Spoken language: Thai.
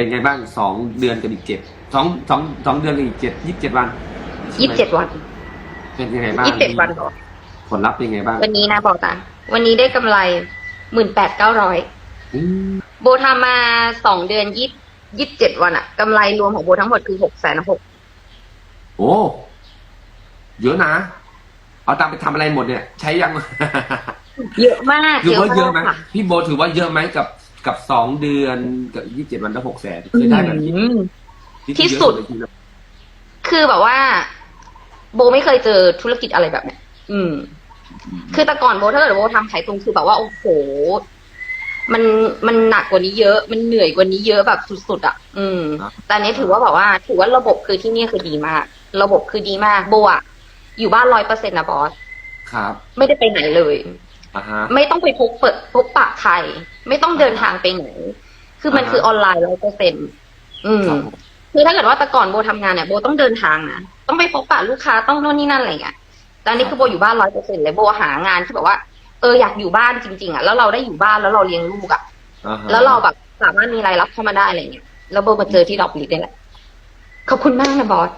เป็นไงบ้างสองเดือนกับอีกเจ็ดสองสองสองเดือนกับอีกเจ็ดยี่สิบเจ็ดวันยี่สิบเจ็ดวันเป็นยังไงบ้างยี่สิบเจ็ดวันก่อนผลลัพธ์เป็นยังไงบ้างวันนี้นะบอกตาวันนี้ได้กำไรหมื่นแปดเก้าร้อยอืมโบทำมาสองเดือนยี่ยี่สิบเจ็ดวันอะกำไรรวมของโบทั้งหมดคือหกแสนหกโอ้เยอะนะเอาตังค์ไปทำอะไรหมดเนี่ย ใช้ยัง เยอะมากถือว่าเยอะไหมกค่พี่โบถือว่าเยอะไหมกับ กับสองเดือนกับยี่สิบเจ็ดวันได้หกแสนเคยได้แบบนี้อืมนี่ที่สุด เยอะเลยทีเดียวคือแบบว่า โบไม่เคยเจอธุรกิจอะไรแบบเนี้ยอืม คือแต่ก่อนโบถ้าเกิดโบทำขายตรงคือแบบว่าโอ้โห มันมันหนักกว่านี้เยอะ มันเหนื่อยกว่านี้เยอะแบบสุดๆอะ อืม แต่อันนี้ถือว่าแบบว่า ถือว่าระบบคือที่นี่คือดีมาก ระบบคือดีมากโบอะอยู่บ้านร้อยเปอร์เซ็นต์นะบอส ครับ ไม่ได้ไปไหนเลย อ่าฮะ ไม่ต้องไปพบเปิดพบปะใคร ไม่ต้องเดินทางไปไหน คือมันอ่าฮะ คือออนไลน์ร้อยเปอร์เซ็นต์อืม ครับผมคือถ้าเกิดว่าแต่ก่อนโบทำงานเนี่ยโบต้องเดินทางนะต้องไปพบปะลูกค้าต้องโน่นนี่นั่นอะไรเงี้ยแต่อันนี้คือโบอยู่บ้านร้อยเปอร์เซ็นต์เลยโบหางานที่แบบว่าเอออยากอยู่บ้านจริงๆอะแล้วเราได้อยู่บ้านแล้วเราเลี้ยงลูกอะอ่าฮะแล้วเราแบบสามารถมีรายรับเข้ามาได้อะไรเงี้ยแล้วโบมาเจอที่ดอกลิดนี่แหละขอบคุณมากนะบอส